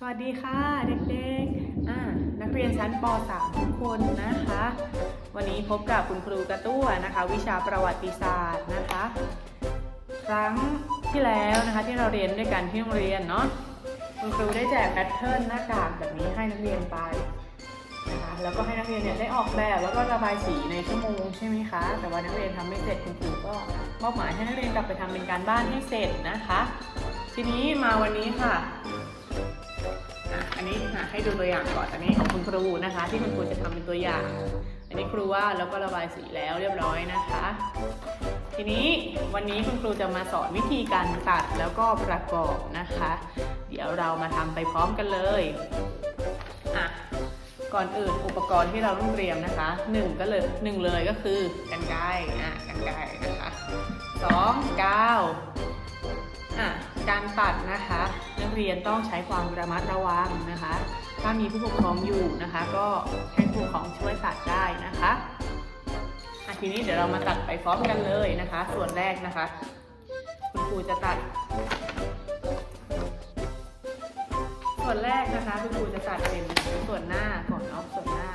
สวัสดีค่ะเด็กๆนักเรียนชั้นป .3 ทุกคนนะคะ วันนี้พบกับคุณครูกระตั้วนะคะ วิชาประวัติศาสตร์นะคะ ครั้งที่แล้วนะคะที่เราเรียนด้วยกันที่โรงเรียนเนาะคุณครูได้แจกแพทเทิร์นหน้ากากแบบนี้ให้นักเรียนไปนะคะแล้วก็ให้นักเรียนเนี่ยได้ออกแบบแล้วก็ระบายสีในชั่วโมงใช่ไหมคะ แต่ว่านักเรียนทำไม่เสร็จคุณครูก็มอบหมายให้นักเรียนกลับไปทำเป็นการบ้านให้เสร็จนะคะ ทีนี้มาวันนี้ค่ะ อันนี้อะให้ดูตัวอย่างก่อนอันนี้ของคุณครูนะคะ ที่คุณครูจะทำเป็นตัวอย่าง อันนี้ครูว่าดแล้วก็ระบายสีแล้วเรียบร้อยนะคะ ทีนี้วันนี้คุณครูจะมาสอนวิธีการตัดแล้วก็ประกอบนะคะ เดี๋ยวเรามาทำไปพร้อมกันเลยอะก่อนอื่นอุปกรณ์ที่เราต้องเตรียมนะคะหนึ่งก็เลยหนึ่งเลยก็คือกันไกรอะกันไกรนะคะสองกาวอะการตัดนะคะ กเรียนต้องใช้ความระมัดระวังนะคะ ถ้ามีผู้ปกครองอยู่นะคะ ก็ให้ผู้ปกครองช่วยตัดได้นะคะอะทีนี้เดี๋ยวเรามาตัดไปพร้อมกันเลยนะคะ ส่วนแรกนะคะ คุณครูจะตัด ส่วนแรกนะคะ คุณครูจะตัดเป็นส่วนหน้าก่อนเนาะส่วนหน้า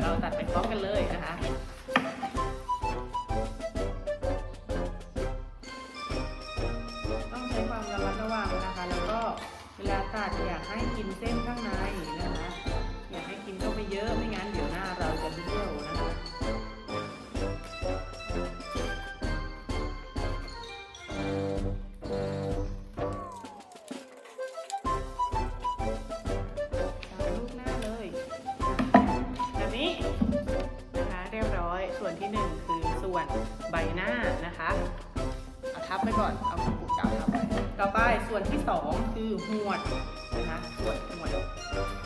เราตัดไปพร้อมกันเลยนะคะ ให้กินเส้นข้างในนะคะอยากให้กินเข้าไปเยอะไม่งั้นเดี๋ยวหน้าเราจะเบี้ยวนะคะตามรูปหน้าเลยแบบนี้นะคะเรียบร้อยส่วนที่หนึ่งคือส่วนใบหน้านะคะเอาทับไปก่อน เอาผูกกาวทับไปต่อไปส่วนที่สองคือหวด นะคะส่วนหมด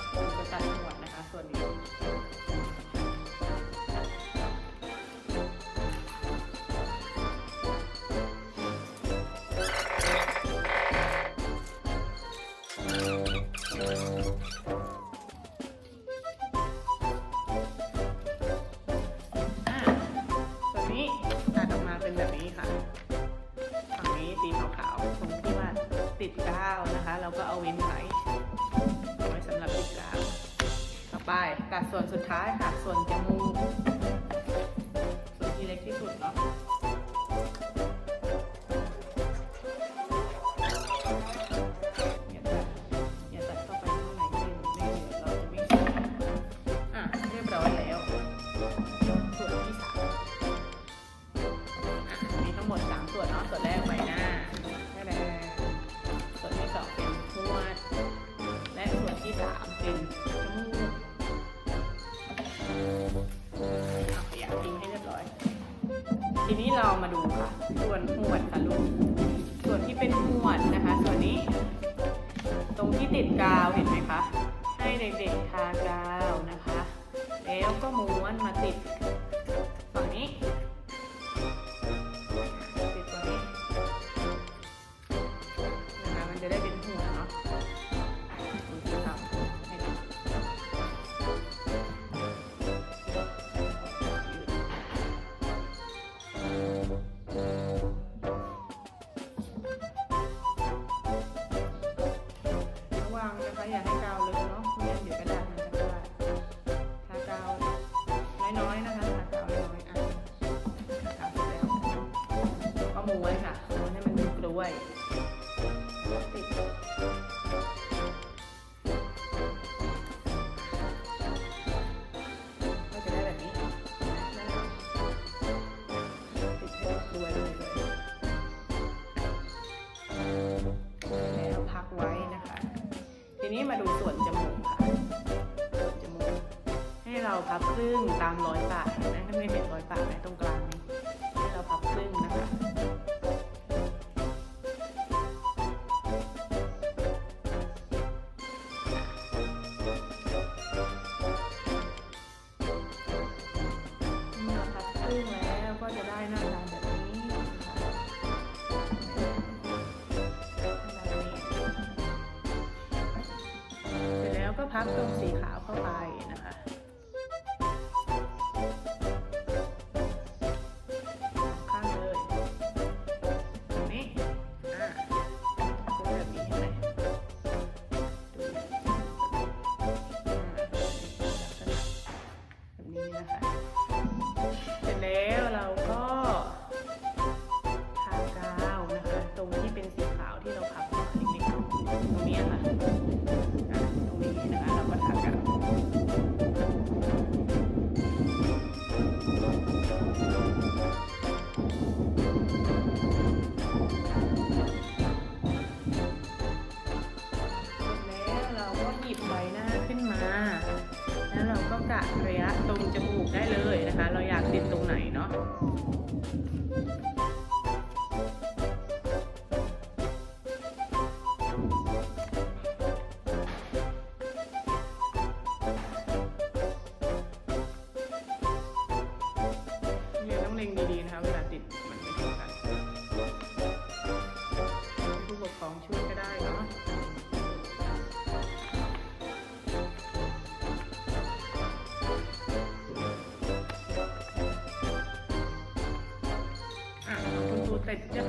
วนสุดท้ายค่ะ ส่วนจมูก วนหวดค่ะลูก ส่วนที่เป็นหวดนะคะ ส่วนนี้ ตรงที่ติดกาวเห็นไหมคะ ให้เด็กๆทากาวนะคะ แล้วก็ม้วนมาติดฝั่งนี้ติดตรงนี้นะคะมันจะได้เป็นหัวเนาะ พับครึ่งตามร้อยปากเห็นไหมถ้าไม่เห็นร้อยปากไหมตรงกลางนี้ให้เราพับครึ่งนะคะเมื่อพับครึ่งแล้วก็จะได้น้าตาแบบนี้นะคะเสร็จแล้วก็พับตรงสีขาวเข้าไปนะคะ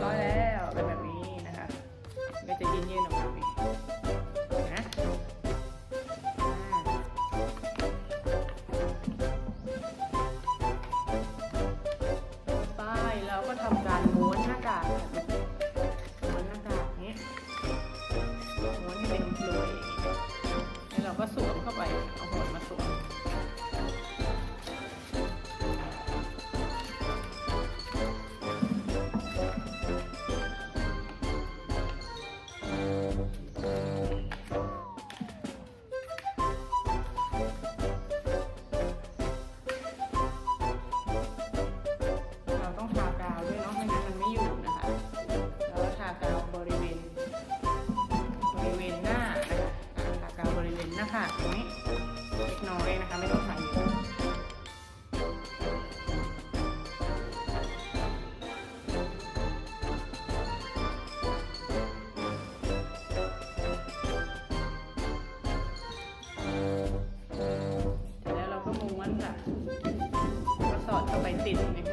พอแล้ว দিন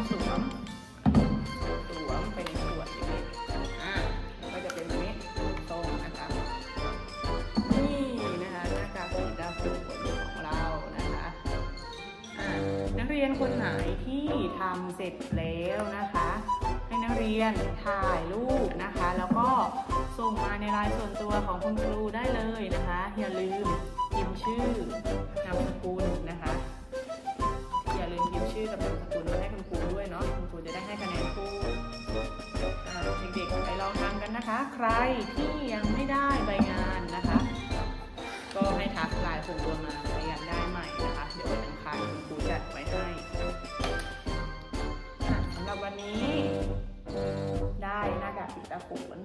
ก็สวมสวมไป็นขวดอย่างนี้อ่าก็จะเป็นเม็ดตรงนะคะนี่นะคะหน้ากากสีดำคือผลของเรานะคะอ่านักเรียนคนไหนที่ทำเสร็จแล้วนะคะ ให้นักเรียนถ่ายรูปนะคะ แล้วก็ส่งมาในรายส่วนตัวของคุณครูได้เลยนะคะ อย่าลืมพิมพ์ชื่อนามสกุลนะคะ อย่าลืมพิมพ์ชื่อกับนามสกุล ใครที่ยังไม่ได้ใบงานนะคะ ก็ให้ทักไลน์ส่วตัวมาใบงานได้ใหม่นะคะ เดี๋ยววันอังคารครูจัดไว้ให้สำหรับวันนี้ ได้หน้ากากปิดตาขน